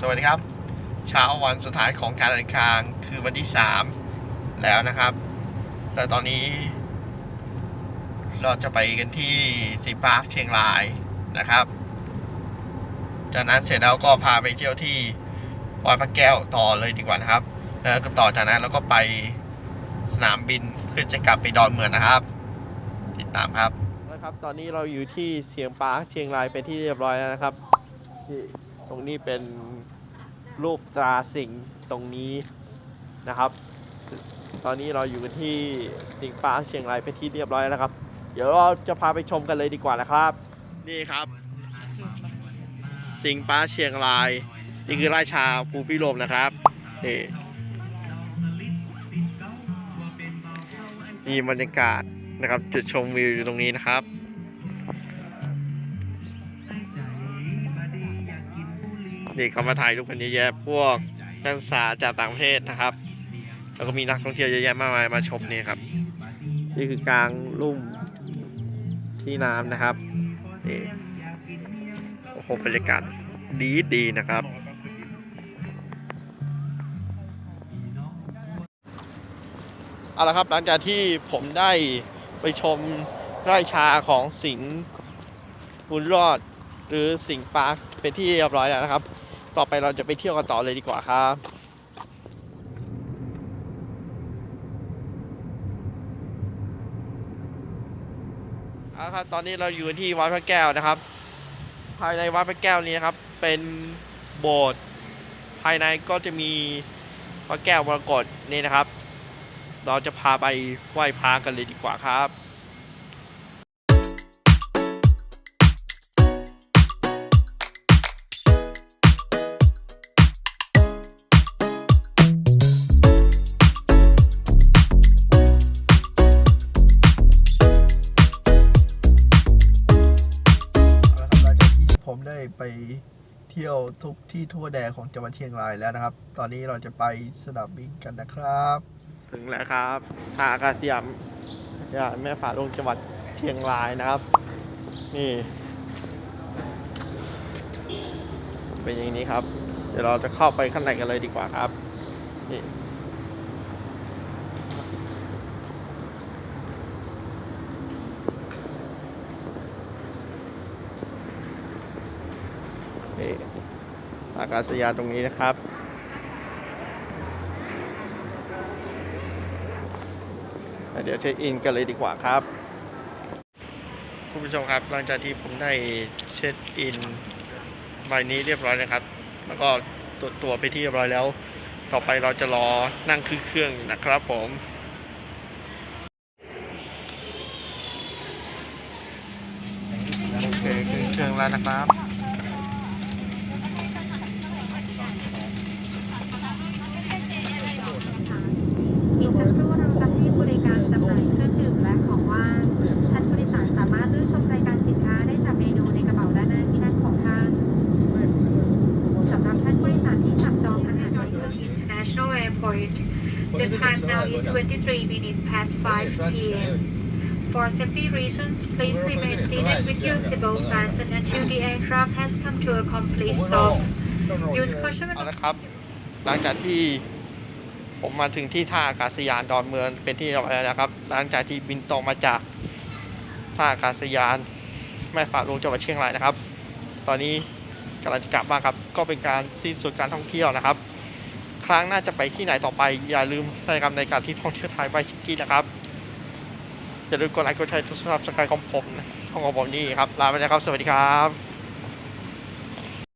สวัสดีครับ เช้าวันสุดท้ายของการเดินทางคือวันที่ 3 แล้วนะครับ แต่ตอนนี้ เราจะไปกันที่ซีพาร์คเชียงรายนะครับ จากนั้นเสร็จแล้วก็พาไปเที่ยวที่วัดพระแก้วต่อเลยดีกว่านะครับ แล้วก็ต่อจากนั้นเราก็ไปสนามบินเพื่อจะกลับไปดอนเมืองนะครับ ติดตามครับนะครับ ตอนนี้เราอยู่ที่เสียงปาร์คเชียงรายเป็นที่เรียบร้อยแล้วนะครับที่ รงนี้เป็นรูปตราสิงตรงนี้นะครับ ตอนนี้เราอยู่กันที่สิงปาเชียงรายเป็นที่เรียบร้อยแล้วครับ เดี๋ยวเราจะพาไปชมกันเลยดีกว่านะครับ นี่ครับ สิงปาเชียงราย นี่คือราชาภูพิรมนะครับนี่มีบรรยากาศนะครับ จุดชมวิวอยู่ตรงนี้นะครับ นี่เขามาถ่ายรูปกันเยอะแยะพวกนักศึกษาจากต่างประเทศนะครับ แล้วก็มีนักท่องเที่ยวเยอะแยะมากมายมาชมนี่ครับ นี่คือกลางลุ่มที่น้ำนะครับนี่โอ้โหบรรยากาศดีดีนะครับเอาละครับหลังจากที่ผมได้ไปชมไร่ชาของสิงห์บุญรอด หรือสิงห์ปาร์คเป็นที่เรียบร้อยแล้วนะครับ ต่อไปเราจะไปเที่ยวกันต่อเลยดีกว่าครับเอาครับตอนนี้เราอยู่ที่วัดพระแก้วนะครับ ภายในวัดพระแก้วนี้นครับ เป็นโบสถ์ภายในก็จะมีพระแก้วมรกตนี่นะครับ เราจะพาไปไหว้พระกันเลยดีกว่าครับ ไปเที่ยวทุกที่ทั่วแดนของจังหวัดเชียงรายแล้วนะครับ ตอนนี้เราจะไปสนามบินกันนะครับ ถึงแล้วครับท่าอากาศยานยานแม่ฟ้าหลวงจังหวัดเชียงรายนะครับ นี่ เป็นอย่างนี้ครับ เดี๋ยวเราจะเข้าไปข้างในกันเลยดีกว่าครับ นี่ อากาศยานตรงนี้นะครับ เดี๋ยวเช็คอินกันเลยดีกว่าครับ คุณผู้ชมครับหลังจากที่ผมได้เช็คอินใบนี้เรียบร้อยนะครับ แล้วก็ตรวจตัวไปที่เรียบร้อยแล้ว ต่อไปเราจะรอนั่งขึ้นเครื่องนะครับผมโอเคขึ้นเครื่องแล้วนะครับ อีกสักครู่เราจะให้บริการจำหน่ายเครื่องดื่มและของว่างท่านผู้โดยสารสามารถเลือกชมรายการสินค้าได้จากเมนูในกระเป๋าด้านหน้าที่นั่งของท่านสำหรับท่านผู้โดยสารที่จับจองอาหารบนเครื่อง International Airport The time now is 23 minutes past 5 p.m. For safety reasons, please remain seated with your seatbelt fastened until the aircraft has come to a complete stop. Use caution เอาละครับ หลังจากที่ผมมาถึงที่ท่าอากาศยานดอนเมืองเป็นที่เรียบร้อยแล้วครับ หลังจากที่บินตรงมาจากท่าอากาศยานแม่ฟ้าหลวงจังหวัดเชียงรายนะครับ ตอนนี้กำลังจะกลับบ้านครับ ก็เป็นการสิ้นสุดการท่องเที่ยวนะครับ ครั้งหน้าจะไปที่ไหนต่อไป อย่าลืมใส่กรรมในการที่ท่องเที่ยวไทยไว้ชิกกี้นะครับอย่าลืมกดไลค์กดแชร์ทุกสำหรับสกายของผมนะของผมนี่ครับลาไปแล้วครับ สวัสดีครับ